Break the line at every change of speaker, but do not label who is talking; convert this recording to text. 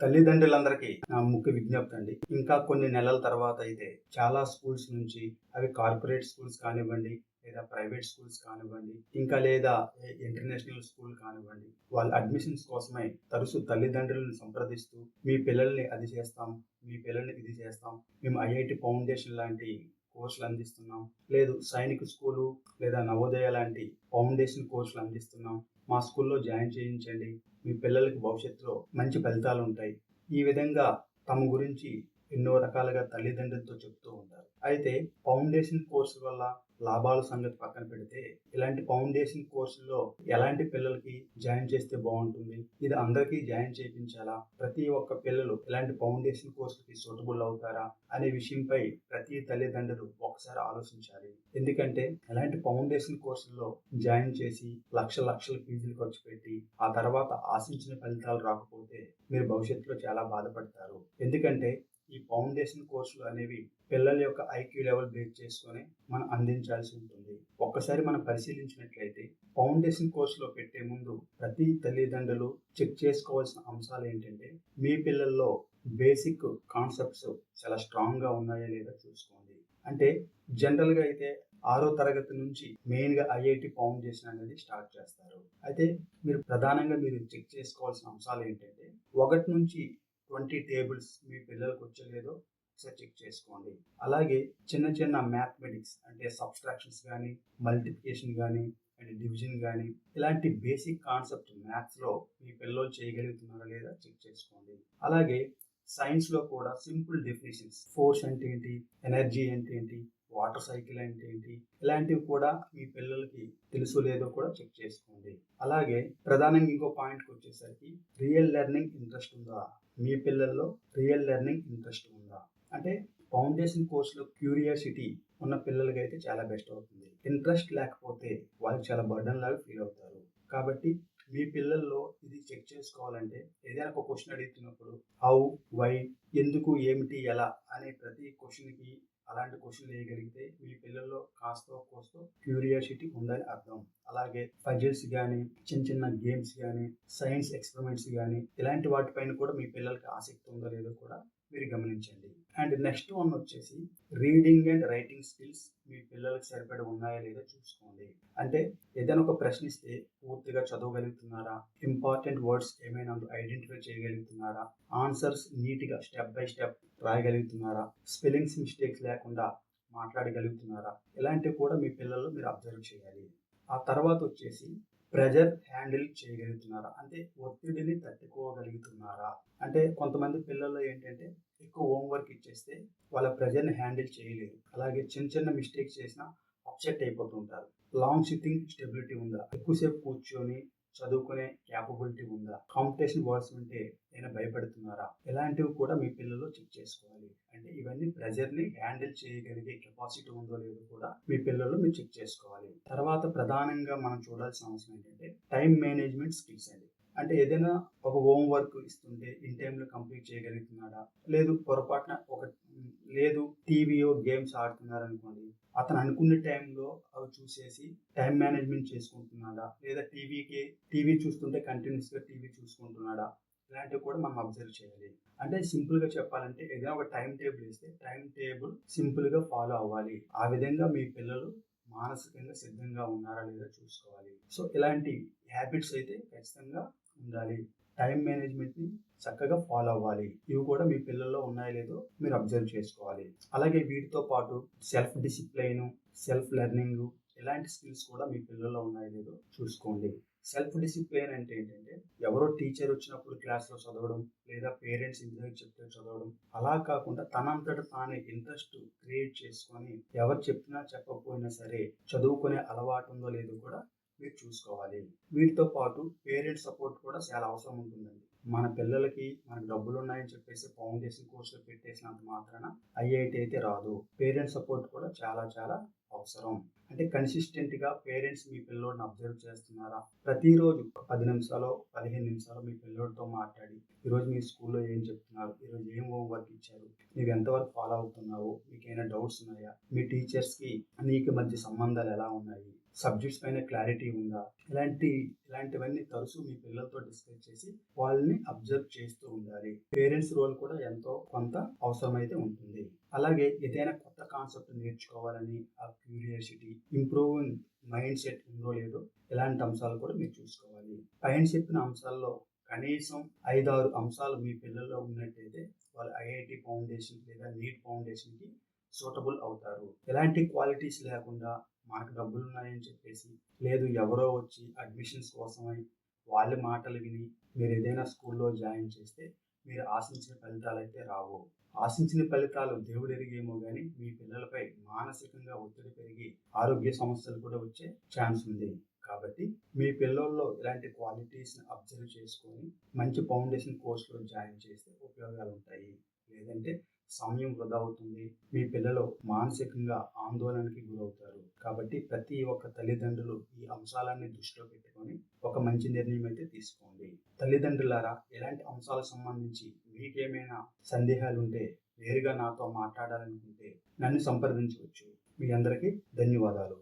తల్లిదండ్రులందరికీ నా ముఖ్య విజ్ఞప్తి అండి. ఇంకా కొన్ని నెలల తర్వాత అయితే చాలా స్కూల్స్ నుంచి అవి కార్పొరేట్ స్కూల్స్ కానివ్వండి లేదా ప్రైవేట్ స్కూల్స్ కానివ్వండి ఇంకా లేదా ఇంటర్నేషనల్ స్కూల్ కానివ్వండి వాళ్ళ అడ్మిషన్స్ కోసమై తరచు తల్లిదండ్రులను సంప్రదిస్తూ మీ పిల్లల్ని అది చేస్తాం మీ పిల్లల్ని ఇది చేస్తాం మేము ఐఐటి ఫౌండేషన్ లాంటి కోర్సులు అందిస్తున్నాం లేదు సైనిక స్కూలు లేదా నవోదయ లాంటి ఫౌండేషన్ కోర్సులు అందిస్తున్నాం. మా స్కూల్లో జాయిన్ చేయించండి. మీ పిల్లలకి భవిష్యత్తులో మంచి ఫలితాలు ఉంటాయి. ఈ విధంగా తమ గురించి ఎన్నో రకాలుగా తల్లిదండ్రులతో చెప్తూ ఉంటారు. అయితే ఫౌండేషన్ కోర్సు వల్ల లాభాల సంగతి పక్కన పెడితే ఇలాంటి ఫౌండేషన్ కోర్సుల్లో ఎలాంటి పిల్లలకి జాయిన్ చేస్తే బాగుంటుంది? ఇది అందరికీ జాయిన్ చేయించాలా? ప్రతి ఒక్క పిల్లలు ఇలాంటి ఫౌండేషన్ కోర్సుకి సూటబుల్ అవుతారా? అనే విషయంపై ప్రతి తల్లిదండ్రులు ఒకసారి ఆలోచించాలి. ఎందుకంటే ఇలాంటి ఫౌండేషన్ కోర్సుల్లో జాయిన్ చేసి లక్ష లక్షల ఫీజులు ఖర్చు పెట్టి ఆ తర్వాత ఆశించిన ఫలితాలు రాకపోతే మీరు భవిష్యత్తులో చాలా బాధపడతారు. ఎందుకంటే ఈ ఫౌండేషన్ కోర్సులు అనేవి పిల్లల యొక్క ఐక్యూ లెవెల్ బేస్ చేసుకొని మనం అందించాల్సి ఉంటుంది. ఒక్కసారి మనం పరిశీలించినట్లయితే ఫౌండేషన్ కోర్సులో పెట్టే ముందు ప్రతి తల్లిదండ్రులు చెక్ చేసుకోవాల్సిన అంశాలు ఏంటంటే మీ పిల్లల్లో బేసిక్ కాన్సెప్ట్స్ చాలా స్ట్రాంగ్గా ఉన్నాయా లేదా చూసుకోండి. అంటే జనరల్గా అయితే ఆరో తరగతి నుంచి మెయిన్గా ఐఐటి ఫౌండేషన్ అనేది స్టార్ట్ చేస్తారు. అయితే మీరు ప్రధానంగా మీరు చెక్ చేసుకోవాల్సిన అంశాలు ఏంటంటే ఒకటి నుంచి ట్వంటీ టేబుల్స్ మీ పిల్లలకు వచ్చలేదో ఒకసారి చెక్ చేసుకోండి. అలాగే చిన్న చిన్న మ్యాథమెటిక్స్ అంటే సబ్స్ట్రాక్షన్స్ కానీ మల్టిప్లికేషన్ కానీ అండ్ డివిజన్ కానీ ఇలాంటి బేసిక్ కాన్సెప్ట్ మ్యాథ్స్లో మీ పిల్లలు చేయగలుగుతున్నారా లేదా చెక్ చేసుకోండి. అలాగే సైన్స్లో కూడా సింపుల్ డెఫినేషన్స్ ఫోర్స్ అంటే ఏంటి ఎనర్జీ అంటే ఏంటి వాటర్ సైకిల్ అంటే ఏంటి ఇలాంటివి కూడా మీ పిల్లలకి తెలుసు లేదో కూడా చెక్ చేసుకోండి. అలాగే ప్రధానంగా ఇంకో పాయింట్కి వచ్చేసరికి రియల్ లెర్నింగ్ ఇంట్రెస్ట్ ఉందా? మీ పిల్లల్లో రియల్ లెర్నింగ్ ఇంట్రెస్ట్ ఉందా? అంటే ఫౌండేషన్ కోర్సులో క్యూరియాసిటీ ఉన్న పిల్లలకి అయితే చాలా బెస్ట్ అవుతుంది. ఇంట్రెస్ట్ లేకపోతే వాళ్ళకి చాలా బర్డన్ లాగా ఫీల్ అవుతారు. కాబట్టి మీ పిల్లల్లో ఇది చెక్ చేసుకోవాలంటే ఏదైనా ఒక క్వశ్చన్ అడుగుతున్నప్పుడు హౌ వై ఎందుకు ఏమిటి ఎలా అనే ప్రతి క్వశ్చన్కి అలాంటి క్వశ్చన్ వేయగలిగితే మీ పిల్లల్లో కాస్తో కోస్తో క్యూరియాసిటీ ఉందని అర్థం. అలాగే పజిల్స్ కానీ చిన్న చిన్న గేమ్స్ కానీ సైన్స్ ఎక్స్పెరిమెంట్స్ కానీ ఇలాంటి వాటిపైన కూడా మీ పిల్లలకి ఆసక్తి ఉందో లేదో కూడా మీరు గమనించండి. అండ్ నెక్స్ట్ వన్ వచ్చేసి రీడింగ్ అండ్ రైటింగ్ స్కిల్స్ మీ పిల్లలకి సరిపడి ఉన్నాయా లేదా చూసుకోండి. అంటే ఏదైనా ఒక ప్రశ్న ఇస్తే పూర్తిగా చదవగలుగుతున్నారా? ఇంపార్టెంట్ వర్డ్స్ ఏమైనా ఐడెంటిఫై చేయగలుగుతున్నారా? ఆన్సర్స్ నీట్గా స్టెప్ బై స్టెప్ రాయగలుగుతున్నారా? స్పెల్లింగ్స్ మిస్టేక్స్ లేకుండా మాట్లాడగలుగుతున్నారా? ఇలాంటివి కూడా మీ పిల్లల్లో మీరు అబ్జర్వ్ చేయాలి. ఆ తర్వాత వచ్చేసి ప్రెజర్ హ్యాండిల్ చేయగలుగుతున్నారా? అంటే ఒత్తిడిని తట్టుకోగలుగుతున్నారా? అంటే కొంతమంది పిల్లల్లో ఏంటంటే ఎక్కువ హోంవర్క్ ఇచ్చేస్తే వాళ్ళ ప్రెజర్ని హ్యాండిల్ చేయలేరు. అలాగే చిన్న చిన్న మిస్టేక్స్ చేసినా అప్సెట్ అయిపోతుంటారు. లాంగ్ సిట్టింగ్ స్టెబిలిటీ ఉందా? ఎక్కువసేపు కూర్చొని చదువుకునే క్యాపబిలిటీ ఉందా? కాంపిటీషన్ వర్డ్స్ ఉంటే నేను భయపడుతున్నారా? ఇలాంటివి కూడా మీ పిల్లలు చెక్ చేసుకోవాలి. అంటే ఇవన్నీ ప్రెజర్ని హ్యాండిల్ చేయగలిగే కెపాసిటీ ఉందో లేదో కూడా మీ పిల్లలు మీరు చెక్ చేసుకోవాలి. తర్వాత ప్రధానంగా మనం చూడాల్సిన అవసరం ఏంటంటే టైం మేనేజ్మెంట్ స్కిల్స్ అండి. అంటే ఏదైనా ఒక హోమ్ వర్క్ ఇస్తుంటే ఇన్ టైంలో కంప్లీట్ చేయగలుగుతున్నాడా? లేదు పొరపాటున ఒక లేదు టీవీయో గేమ్స్ ఆడుతున్నారు అనుకోండి అతను అనుకున్న టైంలో అవి చూసేసి టైం మేనేజ్మెంట్ చేసుకుంటున్నాడా? లేదా టీవీకి టీవీ చూస్తుంటే కంటిన్యూస్గా టీవీ చూసుకుంటున్నాడా? ఇలాంటివి కూడా మనం అబ్జర్వ్ చేయాలి. అంటే సింపుల్గా చెప్పాలంటే ఏదైనా ఒక టైం టేబుల్ ఇస్తే టైం టేబుల్ సింపుల్గా ఫాలో అవ్వాలి. ఆ విధంగా మీ పిల్లలు మానసికంగా సిద్ధంగా ఉన్నారా లేదా చూసుకోవాలి. సో ఇలాంటి హ్యాబిట్స్ అయితే ఖచ్చితంగా ఉండాలి. టైం మేనేజ్మెంట్ని చక్కగా ఫాలో అవ్వాలి. ఇవి కూడా మీ పిల్లల్లో ఉన్నాయో లేదో మీరు అబ్జర్వ్ చేసుకోవాలి. అలాగే వీటితో పాటు సెల్ఫ్ డిసిప్లైన్ సెల్ఫ్ లెర్నింగ్ ఇలాంటి స్కిల్స్ కూడా మీ పిల్లల్లో ఉన్నాయో లేదో చూసుకోండి. సెల్ఫ్ డిసిప్లైన్ అంటే ఏంటంటే ఎవరో టీచర్ వచ్చినప్పుడు క్లాస్లో చదవడం లేదా పేరెంట్స్ ఇంటి చెప్తే చదవడం. అలా కాకుండా తనంతట తానే ఇంట్రెస్ట్ క్రియేట్ చేసుకొని ఎవరు చెప్పినా చెప్పకపోయినా సరే చదువుకునే అలవాటు ఉందో లేదో కూడా మీరు చూసుకోవాలి. వీటితో పాటు పేరెంట్స్ సపోర్ట్ కూడా చాలా అవసరం ఉంటుందండి. మన పిల్లలకి మనకు డబ్బులు ఉన్నాయని చెప్పేసి ఫౌండేషన్ కోర్సులు పెట్టేసినంత మాత్రాన ఐఐటి అయితే రాదు. పేరెంట్స్ సపోర్ట్ కూడా చాలా చాలా అవసరం. అంటే కన్సిస్టెంట్గా పేరెంట్స్ మీ పిల్లోడిని అబ్జర్వ్ చేస్తున్నారా? ప్రతిరోజు పది నిమిషాలు పదిహేను నిమిషాలు మీ పిల్లోడితో మాట్లాడి ఈరోజు మీ స్కూల్లో ఏం చెప్తున్నారు? ఈరోజు ఏం హోంవర్క్ ఇచ్చారు? నువ్వు ఎంతవరకు ఫాలో అవుతున్నావు? మీకు ఏమైనా డౌట్స్ ఉన్నాయా? మీ టీచర్స్కి నీకు మధ్య సంబంధాలు ఎలా ఉన్నాయి? సబ్జెక్ట్స్ పైన క్లారిటీ ఉందా? ఇలాంటి ఇలాంటివన్నీ తరచూ మీ పిల్లలతో డిస్కస్ చేసి వాళ్ళని అబ్జర్వ్ చేస్తూ ఉండాలి. పేరెంట్స్ రోల్ కూడా ఎంతో కొంత అవసరమైతే ఉంటుంది. అలాగే ఏదైనా కొత్త కాన్సెప్ట్ నేర్చుకోవాలని ఆ క్యూరియాసిటీ ఇంప్రూవింగ్ మైండ్ సెట్ ఉందో లేదో ఇలాంటి అంశాలు కూడా మీరు చూసుకోవాలి. పైన చెప్పిన అంశాల్లో కనీసం ఐదారు అంశాలు మీ పిల్లల్లో ఉన్నట్టయితే వాళ్ళు ఐఐటి ఫౌండేషన్ లేదా నీట్ ఫౌండేషన్కి సూటబుల్ అవుతారు. ఎలాంటి క్వాలిటీస్ లేకుండా మనకు డబ్బులు ఉన్నాయని చెప్పేసి లేదు ఎవరో వచ్చి అడ్మిషన్స్ కోసమై వాళ్ళ మాటలు విని మీరు ఏదైనా స్కూల్లో జాయిన్ చేస్తే మీరు ఆశించిన ఫలితాలు అయితే రావు. ఆశించిన ఫలితాలు దేవుడు ఎరిగేమో కానీ మీ పిల్లలపై మానసికంగా ఒత్తిడి పెరిగి ఆరోగ్య సమస్యలు కూడా వచ్చే ఛాన్స్ ఉంది. కాబట్టి మీ పిల్లల్లో ఇలాంటి క్వాలిటీస్ని అబ్జర్వ్ చేసుకొని మంచి ఫౌండేషన్ కోర్సులో జాయిన్ చేస్తే ఉపయోగాలు ఉంటాయి. లేదంటే సమయం వృధా అవుతుంది. మీ పిల్లలు మానసికంగా ఆందోళనకి గురవుతారు. కాబట్టి ప్రతి ఒక్క తల్లిదండ్రులు ఈ అంశాలన్నీ దృష్టిలో పెట్టుకొని ఒక మంచి నిర్ణయం అయితే తీసుకోండి. తల్లిదండ్రులారా ఎలాంటి అంశాలకు సంబంధించి మీకేమైనా సందేహాలు ఉంటే నేరుగా నాతో మాట్లాడాలనుకుంటే నన్ను సంప్రదించవచ్చు. మీ అందరికీ ధన్యవాదాలు.